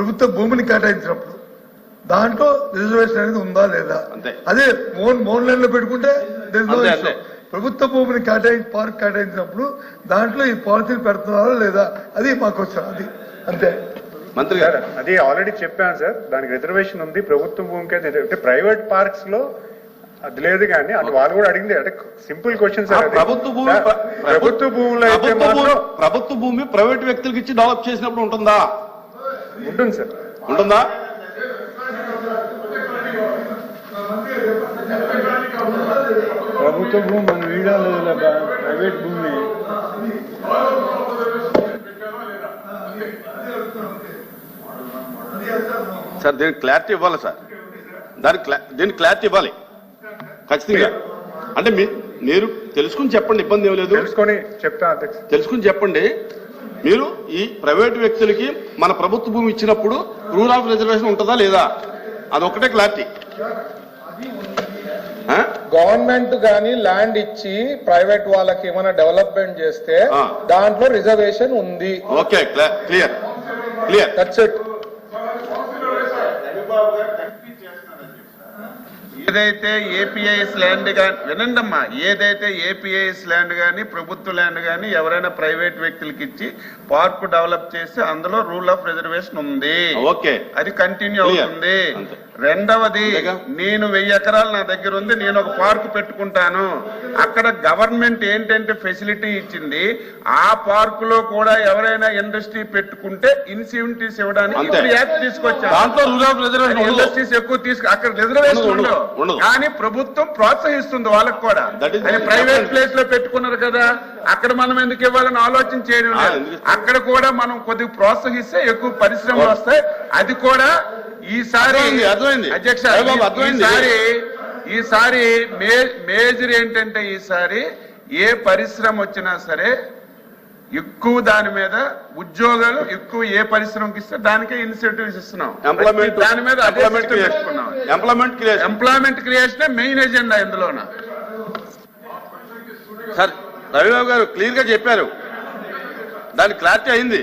ప్రభుత్వ భూమిని కేటాయించినప్పుడు దాంట్లో రిజర్వేషన్ అనేది ఉందా లేదా? అంతే. అదే మోన్ మోన్ లైన్లో పెట్టుకుంటే. ప్రభుత్వ భూమిని కేటాయించి పార్క్ కేటాయించినప్పుడు దాంట్లో ఈ పాలసీలు పెడుతున్నారా లేదా? అది మా క్వశ్చన్ అది. అంతే. మంత్రి సార్ గారు అది ఆల్రెడీ చెప్పాను సార్. దానికి రిజర్వేషన్ ఉంది. ప్రభుత్వం భూమికి అయితే అంటే ప్రైవేట్ పార్క్స్లో అది లేదు కానీ అది వాళ్ళు కూడా అడిగింది. అంటే సింపుల్ క్వశ్చన్ సార్. ప్రభుత్వ భూమి ప్రభుత్వ భూములు ప్రభుత్వ భూమి ప్రైవేట్ వ్యక్తులకు ఇచ్చి డెవలప్ చేసినప్పుడు ఉంటుందా? ఉంటుంది సార్. ఉంటుందా? ప్రభుత్వ భూమి మనం వీడాలి ప్రైవేట్ భూమి. సార్ దీనికి క్లారిటీ ఇవ్వాలి సార్? దానికి క్లా- దీనికి క్లారిటీ ఇవ్వాలి. ఖచ్చితంగా. అంటే మీ- మీరు తెలుసుకుని చెప్పండి ఇబ్బంది ఏం లేదు. తెలుసుకొని చెప్తా తెలుసుకుని చెప్పండి. మీరు ఈ ప్రైవేట్ వ్యక్తులకి మన ప్రభుత్వ భూమి ఇచ్చినప్పుడు రూల్ ఆఫ్ రిజర్వేషన్ ఉంటుందా లేదా? అదొక్కటే క్లారిటీ? గవర్నమెంట్ గాని ల్యాండ్ ఇచ్చి ప్రైవేట్ వాళ్ళకి ఏమైనా డెవలప్మెంట్ చేస్తే. దాంట్లో రిజర్వేషన్ ఉంది. ఓకే క్లా- క్లియర్. క్లియర్. దట్స్ ఇట్ ఏదైతే ఏపీఐఎస్ ల్యాండ్ కానీ వినండమ్మా ఏదైతే ఏపీఐఎస్ ల్యాండ్ కానీ ప్రభుత్వ ల్యాండ్ కానీ ఎవరైనా ప్రైవేట్ వ్యక్తులకి ఇచ్చి పార్క్ డెవలప్ చేస్తే అందులో రూల్ ఆఫ్ రిజర్వేషన్ ఉంది ఓకే అది కంటిన్యూ. అవుతుంది. రెండవది? నేను వెయ్యి ఎకరాలు నా దగ్గర ఉంది నేను ఒక పార్క్ పెట్టుకుంటాను అక్కడ గవర్నమెంట్ ఏంటంటే ఫెసిలిటీ ఇచ్చింది ఆ పార్క్లో కూడా ఎవరైనా ఇండస్ట్రీ పెట్టుకుంటే ఇన్సెంటివ్స్ ఇవ్వడానికి యాక్ట్ తీసుకొచ్చాను ఇండస్ట్రీస్ ఎక్కువ తీసుకు అక్కడ రిజర్వేషన్ ఉండవు. కానీ ప్రభుత్వం ప్రోత్సహిస్తుంది వాళ్ళకి కూడా ప్రైవేట్. ప్లేస్లో పెట్టుకున్నారు కదా అక్కడ మనం ఎందుకు ఇవ్వాలని ఆలోచన చేయడం? అక్కడ కూడా మనం కొద్దిగా ప్రోత్సహిస్తే ఎక్కువ పరిశ్రమలు వస్తాయి అది కూడా ఈసారి అర్థమైంది. అధ్యక్ష. ఈసారి ఈసారి మేజర్ ఏంటంటే ఈసారి ఏ పరిశ్రమ వచ్చినా సరే ఎక్కువ దాని మీద ఉద్యోగాలు ఎక్కువ ఏ పరిశ్రమకి ఇస్తే దానికే ఇన్సెంటివ్స్ ఇస్తున్నాం ఎంప్లాయ్మెంట్ దాని మీద creation. Employment creation employment creation main agenda ఇందులోన sir Ravibabu గారు క్లియర్గా చెప్పారు దాని క్లారిటీ అయింది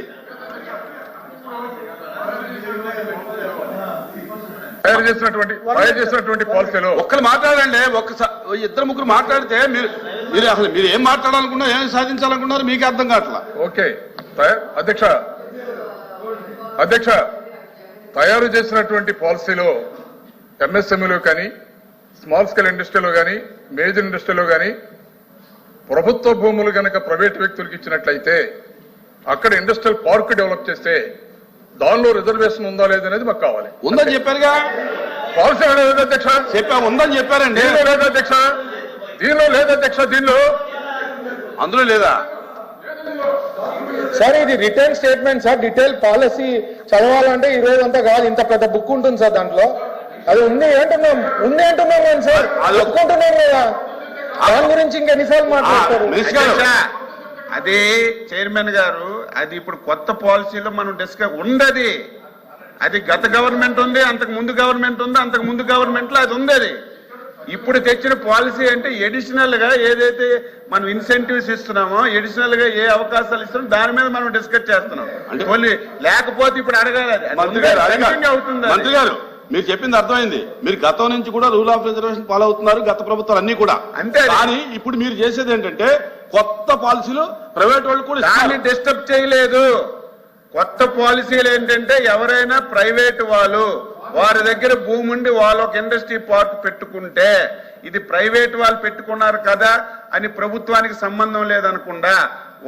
తయారు చేసినటువంటి తయారు చేసినటువంటి పాలసీలో. ఒక్కరు మాట్లాడండి ఒక్కసారి ఇద్దరు ముగ్గురు మాట్లాడితే మీరు మీరు అసలు మీరు ఏం మాట్లాడాలనుకున్నారు ఏం సాధించాలనుకున్నారు మీకు అర్థం కావట్లా? ఓకే. అధ్యక్ష అధ్యక్ష తయారు చేసినటువంటి పాలసీలో ఎంఎస్ఎంఈలో కానీ స్మాల్ స్కేల్ ఇండస్ట్రీలో కానీ మేజర్ ఇండస్ట్రీలో కానీ ప్రభుత్వ భూములు గనక ప్రైవేట్ వ్యక్తులకు ఇచ్చినట్లయితే అక్కడ ఇండస్ట్రియల్ పార్క్ డెవలప్ చేస్తే దానిలో రిజర్వేషన్ ఉందా లేదనేది మాకు కావాలి. ఉందని చెప్పారుగా? పాలసీ లేదు అధ్యక్ష? చెప్పా ఉందని చెప్పారండి. దీనిలో లేదు అధ్యక్ష? దీనిలో లేదు అధ్యక్ష దీనిలో? అందులో లేదా? సార్ ఇది return statement sir detail policy చదవాలంటే ఈ రోజు అంతా కాదు ఇంత పెద్ద బుక్ ఉంటుంది సార్ దాంట్లో. అది ఉంది అంటున్నాం ఉంది అంటున్నాం నేను సార్. అది ఒప్పుకుంటున్నాం కదా. దాని గురించి ఇంకెన్నిసార్లు మాట్లాడతారు? అది చైర్మన్ గారు అది ఇప్పుడు కొత్త పాలసీలో మనం డిస్కస్ ఉండది. అది గత గవర్నమెంట్ ఉంది అంతకు ముందు గవర్నమెంట్ ఉంది అంతకు ముందు గవర్నమెంట్లో అది ఉంది అది ఇప్పుడు తెచ్చిన పాలసీ అంటే ఎడిషనల్గా ఏదైతే మనం ఇన్సెంటివ్స్ ఇస్తున్నామో ఎడిషనల్గా ఏ అవకాశాలు ఇస్తున్నామో దాని మీద మనం డిస్కస్ చేస్తున్నాం. అంటే- ఓన్లీ లేకపోతే ఇప్పుడు అడగాలి. అవుతుంది మీరు చెప్పింది అర్థమైంది. మీరు గతం నుంచి కూడా రూల్ ఆఫ్ రిజర్వేషన్ ఫాలో అవుతున్నారు గత ప్రభుత్వాలు అన్ని కూడా. అంతే. కానీ ఇప్పుడు మీరు చేసేది ఏంటంటే కొత్త పాలసీలు ప్రైవేట్ వాళ్ళు కూడా దాన్ని డిస్టర్బ్ చేయలేదు. కొత్త పాలసీలు ఏంటంటే ఎవరైనా ప్రైవేట్ వాళ్ళు వారి దగ్గర భూమి ఉండి వాళ్ళు ఒక ఇండస్ట్రీ పార్క్ పెట్టుకుంటే ఇది ప్రైవేట్ వాళ్ళు పెట్టుకున్నారు కదా అని ప్రభుత్వానికి సంబంధం లేదనకుండా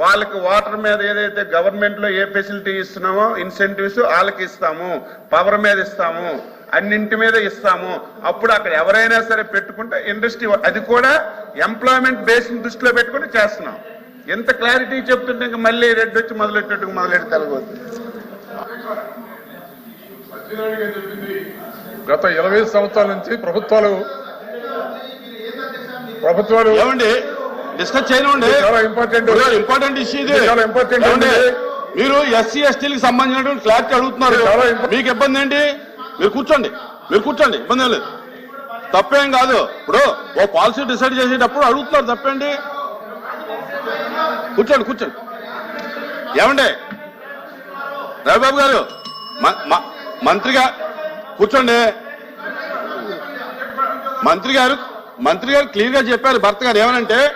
వాళ్ళకి వాటర్ మీద ఏదైతే గవర్నమెంట్లో ఏ ఫెసిలిటీ ఇస్తున్నామో ఇన్సెంటివ్స్ వాళ్ళకి ఇస్తాము పవర్ మీద ఇస్తాము. అన్నింటి మీద ఇస్తాము అప్పుడు అక్కడ ఎవరైనా సరే పెట్టుకుంటే ఇండస్ట్రీ అది కూడా ఎంప్లాయ్మెంట్ బేస్ దృష్టిలో పెట్టుకుని చేస్తున్నాం ఎంత క్లారిటీ చెప్తుంటే ఇంకా మళ్ళీ రెడ్ వచ్చి మొదలెట్టేట్టుకు మొదలెట్టి తెలగొద్దు గత ఇరవై సంవత్సరాల నుంచి ప్రభుత్వాలు ప్రభుత్వాలు ఏమండి డిస్కస్ చేయనివ్వండి చాలా important. ఇంపార్టెంట్ ఇష్యూ ఇది చాలా? ఇది. మీరు ఎస్సీ ఎస్టీలకు సంబంధించినటువంటి క్లారిటీ అడుగుతున్నారు. మీకు ఇబ్బంది ఏంటి మీరు కూర్చోండి మీరు కూర్చోండి ఇబ్బంది ఏం లేదు. తప్పేం కాదు. ఇప్పుడు ఓ పాలసీ డిసైడ్ చేసేటప్పుడు అడుగుతున్నారు తప్పండి కూర్చోండి కూర్చోండి. ఏమండి? రవిబాబు గారు మ- మ- మంత్రి గారు కూర్చోండి. మంత్రి గారు మంత్రి గారు క్లియర్గా చెప్పారు భర్త గారు. ఏమనంటే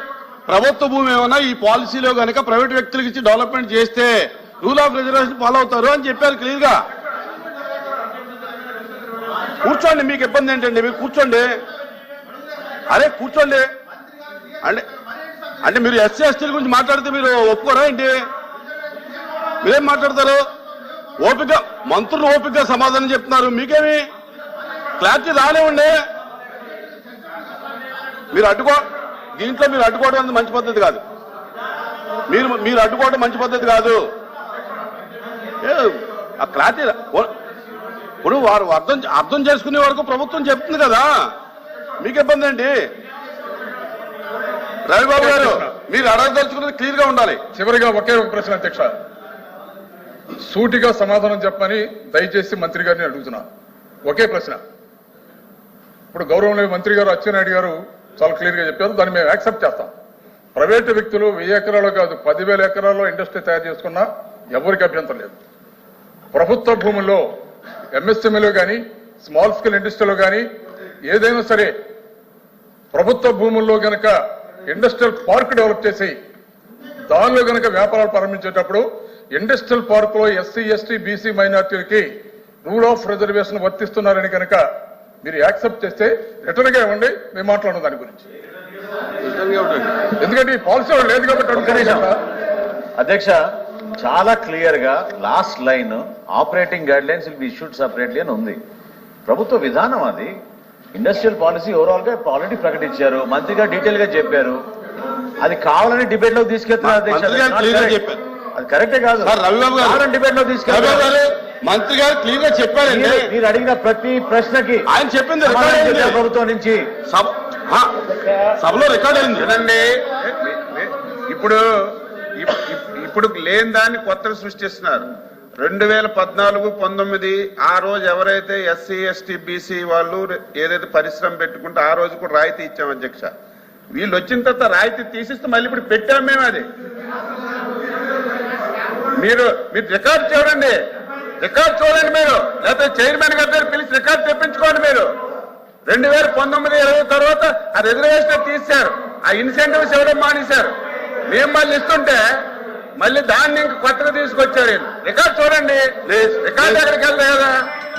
ప్రభుత్వ భూమి ఏమైనా ఈ పాలసీలో గనక ప్రైవేట్ వ్యక్తులకు ఇచ్చి డెవలప్మెంట్ చేస్తే రూల్ ఆఫ్ రిజర్వేషన్ ఫాలో అవుతారు అని చెప్పారు క్లియర్గా కూర్చోండి మీకు ఇబ్బంది ఏంటండి? మీరు కూర్చోండి. అరే కూర్చోండి. అంటే అంటే మీరు ఎస్సీ ఎస్టీల గురించి మాట్లాడితే మీరు ఒప్పుకోరా ఏంటి? మీరేం మాట్లాడతారు? ఓపిక మంత్రులు ఓపికగా సమాధానం చెప్తున్నారు. మీకేమి? క్లారిటీ రానివ్వండి. మీరు అడ్డుకో దీంట్లో మీరు అడ్డుకోవడం అనేది మంచి పద్ధతి కాదు. మీరు మీరు అడ్డుకోవడం మంచి పద్ధతి కాదు. ఏ, ఆ క్లారిటీ ఇప్పుడు వారు అర్థం అర్థం చేసుకునే వరకు ప్రభుత్వం చెప్తుంది కదా. మీకు ఇబ్బంది ఏంటి? రవిబాబు గారు మీరు అడగదలుచుకున్నది క్లియర్గా ఉండాలి. చివరిగా ఒకే ఒక ప్రశ్న అధ్యక్ష. సూటిగా సమాధానం చెప్పని దయచేసి మంత్రి గారిని అడుగుతున్నా. ఒకే ప్రశ్న. ఇప్పుడు గౌరవనీయ మంత్రి గారు అచ్చెన్నాయుడు గారు చాలా క్లియర్గా చెప్పారు. దాన్ని మేము యాక్సెప్ట్ చేస్తాం. ప్రైవేటు వ్యక్తులు వెయ్యి ఎకరాలు కాదు పదివేల ఎకరాల్లో ఇండస్ట్రీ తయారు చేసుకున్నా ఎవరికి అభ్యంతరం లేదు. ప్రభుత్వ భూముల్లో ఎంఎస్ఎంఈలో కానీ స్మాల్ స్కేల్ ఇండస్ట్రీలో కానీ ఏదైనా సరే ప్రభుత్వ భూముల్లో గనక ఇండస్ట్రియల్ పార్క్ డెవలప్ చేసి దానిలో గనక వ్యాపారాలు ప్రారంభించేటప్పుడు ఇండస్ట్రియల్ పార్క్లో ఎస్సీ ఎస్టీ బీసీ మైనార్టీలకి రూల్ ఆఫ్ రిజర్వేషన్ వర్తిస్తున్నారని కనుక మీరు యాక్సెప్ట్ చేస్తే రిటర్న్గా ఇవ్వండి మేము మాట్లాడడం దాని గురించి ఎందుకంటే ఈ పాలసీ లేదు కాబట్టి. అధ్యక్ష చాలా క్లియర్గా last line operating guide lines will be issued separately అని ఉంది. ప్రభుత్వ విధానం అది. ఇండస్ట్రియల్ పాలసీ ఓవరాల్గా ఆల్రెడీ ప్రకటించారు. మంత్రి గారు డీటెయిల్గా చెప్పారు. అది కావాలని డిబేట్లో తీసుకెళ్తున్నారు. అది కరెక్టే కాదు డిబేట్లో తీసుకెళ్తారు మంత్రి గారు క్లియర్గా చెప్పారండి. మీరు- అడిగిన ప్రతి ప్రశ్నకి ఆయన చెప్పింది ప్రభుత్వం నుంచి. సభలో రికార్డ్ అయింది. ఇప్పుడు ఇప్- ఇప్- ఇప్పుడు లేని దాన్ని కొత్తగా సృష్టిస్తున్నారు. రెండు వేల పద్నాలుగు పంతొమ్మిది ఆ రోజు ఎవరైతే ఎస్సీ ఎస్టీ బీసీ వాళ్ళు ఏదైతే పరిశ్రమ పెట్టుకుంటే ఆ రోజు కూడా రాయితీ ఇచ్చాం అధ్యక్ష. వీళ్ళు వచ్చిన తర్వాత రాయితీ తీసిస్తే మళ్ళీ ఇప్పుడు పెట్టాం మేము అది. మీరు మీరు రికార్డు చూడండి. రికార్డ్ చూడండి మీరు. లేకపోతే చైర్మన్ గారి పిలిచి రికార్డ్ తెప్పించుకోండి మీరు. రెండు వేల పంతొమ్మిది ఇరవై తర్వాత ఆ రిజర్వేషన్ తీశారు. ఆ ఇన్సెంటివ్స్ ఇవ్వడం మానేశారు. మేము మళ్ళీ ఇస్తుంటే మళ్ళీ దాన్ని ఇంక కొత్తగా తీసుకొచ్చారు. రికార్డ్ చూడండి. రికార్డ్. ఎక్కడికి వెళ్తాయి కదా?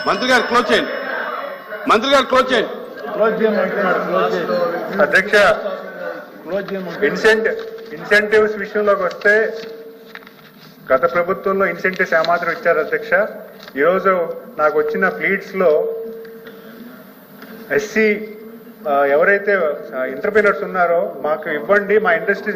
మంత్రి గారు క్లోజ్ చేయండి. మంత్రి గారు క్లోజ్ చేయండి. అధ్యక్ష ఇన్సెంట్ ఇన్సెంటివ్స్ విషయంలోకి వస్తే గత ప్రభుత్వంలో ఇన్సెంటివ్స్ ఏమాత్రం ఇచ్చారు అధ్యక్ష. ఈరోజు నాకు వచ్చిన ఫ్లీట్స్లో ఎస్సీ ఎవరైతే ఇంటర్ప్రినర్స్ ఉన్నారో మాకు ఇవ్వండి మా ఇండస్ట్రీ